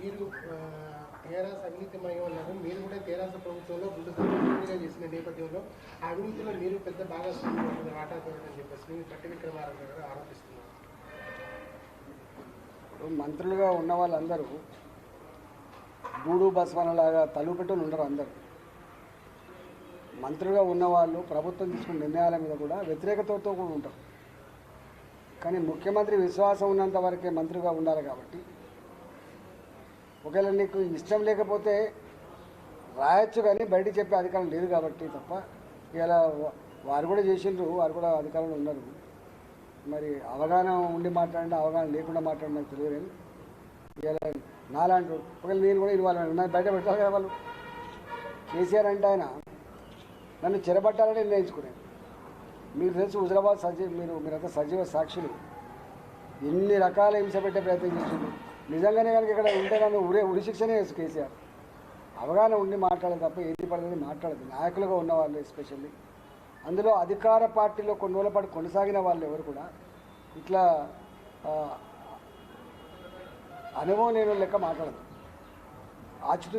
మీరు టీఆర్ఎస్ అవినీతిమయం అన్నారు. మీరు కూడా టీఆర్ఎస్ ప్రభుత్వంలో గుండు సభ్యులుగా చేసిన నేపథ్యంలో ఆ అవినీతిలో మీరు పెద్ద భాగస్వామ్యం ఉంటుంది అని చెప్పేసి. మీరు పట్టి విక్రమారావు గారు ఆరోపిస్తున్నారు. ఇప్పుడు మంత్రులుగా ఉన్న వాళ్ళందరూ గూడు బస్వనలాగా తలుపెట్టులు ఉండరు అందరూ. మంత్రులుగా ఉన్నవాళ్ళు ప్రభుత్వం తీసుకున్న నిర్ణయాల మీద కూడా వ్యతిరేకతతో కూడా ఉంటారు. కానీ ముఖ్యమంత్రి విశ్వాసం ఉన్నంత వరకే మంత్రిగా ఉండాలి కాబట్టి ఒకవేళ నీకు ఇష్టం లేకపోతే రాయొచ్చు కానీ బయటికి చెప్పే అధికారం లేదు కాబట్టి తప్ప ఇవాళ వారు కూడా చేసిండ్రు వారు కూడా అధికారంలో ఉన్నారు. మరి అవగాహన ఉండి మాట్లాడినా అవగాహన లేకుండా మాట్లాడినా నాకు తెలియదు. కానీ నాలాంటి ఒకవేళ నేను కూడా ఇవ్వాలని నాకు బయట పెట్టాలి కదా వాళ్ళు? కేసీఆర్ అంటే ఆయన నన్ను చెరబట్టాలని నిర్ణయించుకున్నాను మీకు తెలుసు హుజరాబాద్ సజీవ మీరు మీరంతా సజీవ సాక్షులు. ఎన్ని రకాల హింస పెట్టే ప్రయత్నం చేసిండు నిజంగానే కనుక ఇక్కడ ఉంటే కానీ ఉరే ఉరి శిక్షనే వేసు కేసీఆర్. అవగాహన ఉండి మాట్లాడదు తప్ప ఏది పడదని మాట్లాడదు. నాయకులుగా ఉన్నవాళ్ళు ఎస్పెషల్లీ అందులో అధికార పార్టీలో కొన్ని రోజుల పాటు కొనసాగిన వాళ్ళు ఎవరు కూడా ఇట్లా అనుభవం లేని లెక్క మాట్లాడదు ఆచితూ